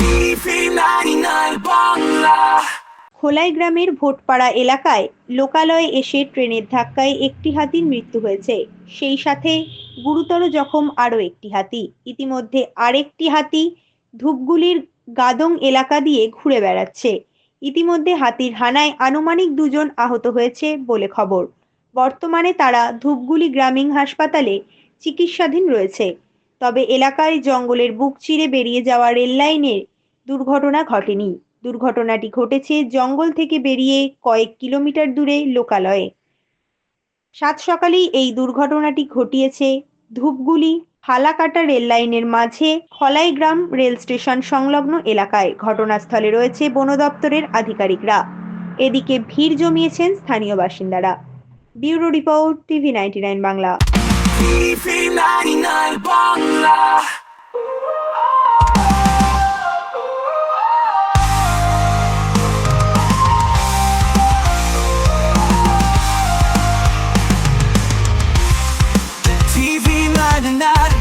TV 99 Bangla খোলাই গ্রামের ভোটপাড়া এলাকায় লোকালয়ে এসে ট্রেনের ধাক্কায় একটি হাতির মৃত্যু হয়েছে। সেই সাথে গুরুতর জখম আরও একটি হাতি। ইতিমধ্যে আরেকটি হাতি ধূপগুলির গাদং এলাকা দিয়ে ঘুরে বেড়াচ্ছে। ইতিমধ্যে হাতির হানায় আনুমানিক দুজন আহত হয়েছে বলে খবর। বর্তমানে তারা ধূপগুলি গ্রামীণ হাসপাতালে চিকিৎসাধীন রয়েছে। তবে এলাকায় জঙ্গলের বুক চিরে বেরিয়ে যাওয়া রেল লাইনের দুর্ঘটনা ঘটেনি। দুর্ঘটনাটি ঘটেছে জঙ্গল থেকে বেরিয়ে কয়েক কিলোমিটার দূরে লোকালয়ে। সাত সকালেই এই দুর্ঘটনাটি ঘটিয়েছে ধূপগুলি ফালাকাটা রেল লাইনের মাঝে খলাইগ্রাম রেল স্টেশন সংলগ্ন এলাকায়। ঘটনাস্থলে রয়েছে বন দপ্তরের আধিকারিকরা। এদিকে ভিড় জমিয়েছেন স্থানীয় বাসিন্দারা। Bureau report TV ninety Bangla. TV 99 Bangla. TV 99